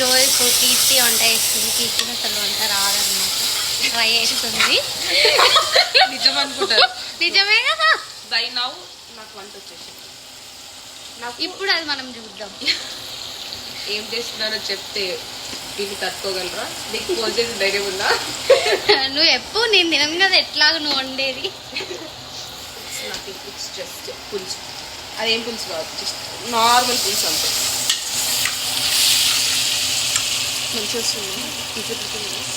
రోజు కీర్తి వంట చేస్తుంది. కీర్తికి అసలు వంట రాదన్నమాట. ట్రై చేస్తుంది. నిజం అనుకుంటారు నిజమే కదా? బై నౌ నాకు వంట వచ్చేసి నాకు ఇప్పుడు అది మనం చూద్దాం. ఏం చేస్తున్నారో చెప్తే దీన్ని తట్టుకోగలరా నీకు ఫోన్ చేసి ధైర్యం ఉందా? నువ్వు ఎప్పుడు నేను తినం కదా ఎట్లాగో నువ్వు వండేది. ఇట్స్ జస్ట్ పులుసు. అదేం పులుసు కాదు జస్ట్ నార్మల్ పులుసు అంతే. మంచిగా వస్తుంది nice?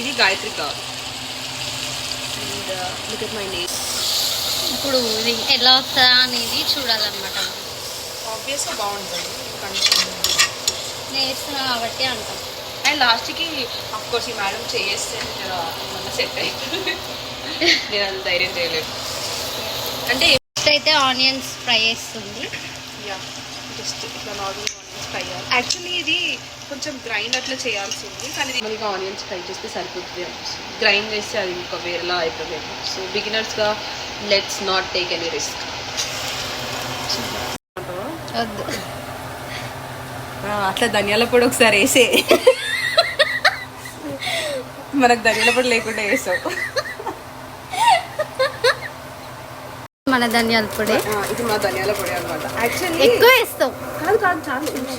ఇది గాయత్రి కాదు. And look at my name ఇప్పుడు ఇది ఎలా వస్తుందా అనేది చూడాలన్నమాట. ఆబ్వియస్గా బాగుంటుంది. నేను వేస్తున్నా కాబట్టి అంటాం. అండ్ లాస్ట్కి కోర్స్ ఈ మేడం చేస్తే మన సెట్ అవుతుంది నేను అంత ధైర్యం చేయలేదు. అంటే అయితే ఆనియన్స్ ఫ్రై చేస్తుంది. యా జస్ట్ ఇట్లా నార్మల్ ఫ్రై. యాక్చువల్లీ ఇది కొంచెం గ్రైండ్ అట్లా చేయాల్సింది కానీ మనకి ఆనియన్స్ ఫ్రై చేస్తే సరిపోతుంది అనిపిస్తుంది గ్రైండ్ చేస్తే అది ఇంకా వేరేలా అయిపోతుంది. So బిగినర్స్గా let's not take any risk వద్దు. అట్లా ధనియాల పొడి ఒకసారి వేసే. మనకు ధనియాల పొడి లేకుండా వేసావు. మన ధనియాల పొడి. ఇది మా ధనియాల పొడి అనమాట యాక్చువల్లీ ఎక్కువ వేస్తావు కాదు కాదు చాలు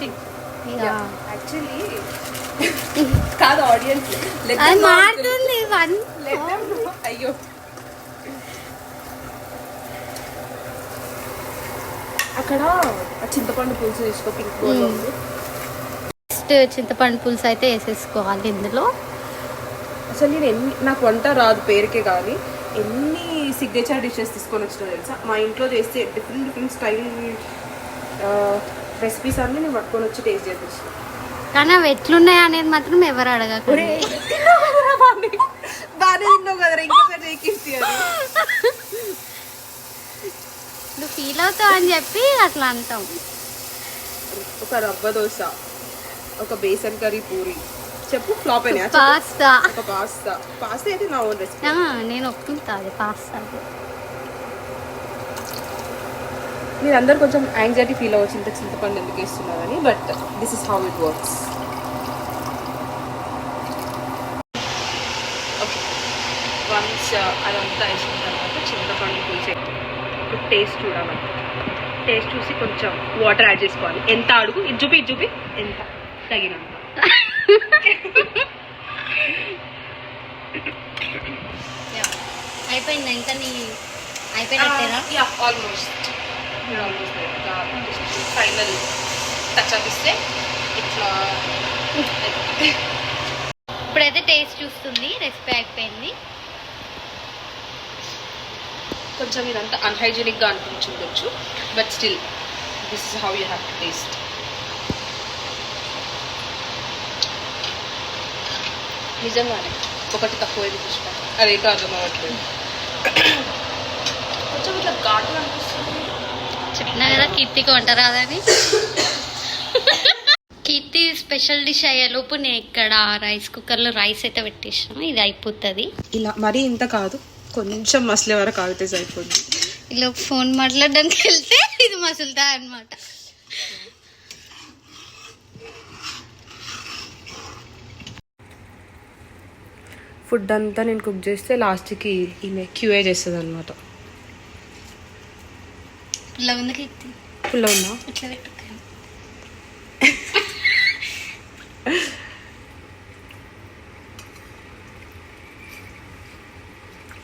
ఇక యాక్చువల్లీ కాదు ఆడియన్స్ మారుతుంది వన్. అయ్యో. అక్కడ చింతపండు పులుసు తీసుకో పింక్ ఉంది. ఫస్ట్ చింతపండు పులుసు అయితే వేసేసుకోవాలి ఇందులో. అసలు నేను ఎన్ని నాకు వంట రాదు పేరుకే కానీ ఎన్ని సిగ్నేచర్ డిషెస్ తీసుకొని వచ్చినా తెలుసా? మా ఇంట్లో చేస్తే డిఫరెంట్ డిఫరెంట్ స్టైల్ రెసిపీస్ అన్నీ నేను పట్టుకొని వచ్చి టేస్ట్ చేపించిన కానీ అవి ఎట్లున్నాయి అనేది మాత్రం ఎవరు అడగకండి బాగానే తిన్నావు కదరా ఇంకోసారి రేకించి అది. నువ్వు ఫీల్ అవుతావు అని చెప్పి అట్లా అంటాం. ఒక రవ్వ దోశ ఒక బేసన్ కర్రీ పూరి. చెప్పు ఫ్లాప్ అయినా పాస్తా. పాస్తా. పాస్తా అయితే నా ఓన్ రెసిపీ నేను ఒప్పుకుంటా అది పాస్తా మీరందరూ కొంచెం యాంగ్జైటీ ఫీల్ అవ్వచ్చు. ఇంత చింతపండు ఎందుకు ఇస్తున్నారని but this is how it works okay once అదంతా వేసిన తర్వాత చింతపండు పులుసు ఇప్పుడు టేస్ట్ చూడాలి. టేస్ట్ చూసి కొంచెం వాటర్ యాడ్ చేసుకోవాలి. ఎంత అడుగు? ఇది చూపి ఇది చూపి. ఎంత? తగినంత. అయిపోయింది? ఇంకా నీ అయిపోయినట్టేనా? Ya almost almost final touch up ఇస్తే ఇట్లా ఇప్పుడైతే టేస్ట్ చూస్తుంది రెసిపీ అయిపోయింది కొంచెం ఇదంతా అన్హైజీనిక్గా అనిపించుండొచ్చు but still this is how you have to taste నిజంగానే ఒకటి తక్కువైంది పుష్ప అదే కాదు అవ్వట్లేదు కొంచెం ఇట్లా ఘాటు అనిపిస్తుంది. చెప్పినా కదా కీర్తికి వంట రాదని కీర్తి స్పెషల్ డిష్ అయ్యేలోపు నేను ఇక్కడ రైస్ కుక్కర్లో రైస్ అయితే పెట్టేసాను ఇది అయిపోతుంది. ఇలా మరీ ఇంత కాదు కొంచెం మసలే వరకు ఆగితే సరిపోద్ది ఇలా ఫోన్ మాట్లాడడానికి వెళ్తే ఇది మసులుతా అనమాట ఫుడ్ అంతా నేను కుక్ చేస్తే లాస్ట్కి ఈమె క్యూఏ చేస్తుంది అనమాట ఇలా ఉంది కీర్తి ఫుల్ ఉందా ఇట్లా పెట్టుకో.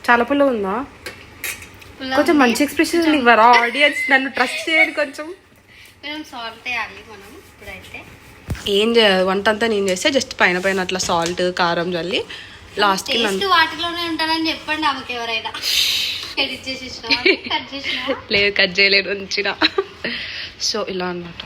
చాలా పుల్ల ఉందా కొంచెం. మంచి ఎక్స్ప్రెషన్ ఇవ్వరా ఆడియన్స్ నన్ను ట్రస్ట్ చేయండి కొంచెం. సాల్ట్ వేయాలి మనం ఇప్పుడైతే. ఏం చేయదు వంట అంతా నేను చేస్తే జస్ట్ పైన పైన అట్లా సాల్ట్ కారం చల్లి నన్ను వాటిలోనే ఉంటారని చెప్పండి ఆమెకి ఎవరైనా. లేదు కట్ చేయలేదు ఉంచిన. సో ఇలా అన్నమాట.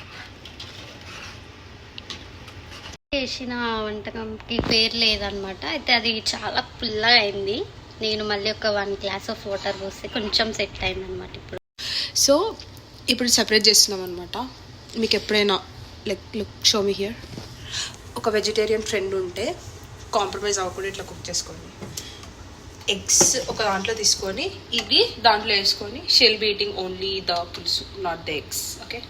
చేసిన వంటకంకి పేరు లేదనమాట అయితే అది చాలా పుల్లగా అయింది. నేను మళ్ళీ ఒక వన్ గ్లాస్ ఆఫ్ వాటర్ పోస్తే కొంచెం సెట్ అయింది అనమాట ఇప్పుడు. సో ఇప్పుడు సెపరేట్ చేస్తున్నాం అనమాట మీకు ఎప్పుడైనా like look show me here ఒక వెజిటేరియన్ ఫ్రెండ్ ఉంటే కాంప్రమైజ్ అవ్వకుండా ఇట్లా కుక్ చేసుకోండి. ఎగ్స్ ఒక దాంట్లో తీసుకొని ఇది దాంట్లో వేసుకొని shell beating only the pulusu not the eggs okay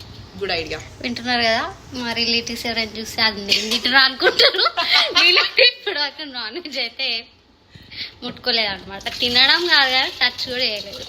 good idea వింటున్నారు కదా? మా రిలేటివ్స్ ఎవరైనా చూస్తే అది నేను తింటున్నా అనుకుంటారు. వీళ్ళకి ఇప్పుడు వరకు నాన్ వెజ్ అయితే ముట్టుకోలేదు అనమాట తినడం కాదు కానీ టచ్ కూడా చేయలేదు.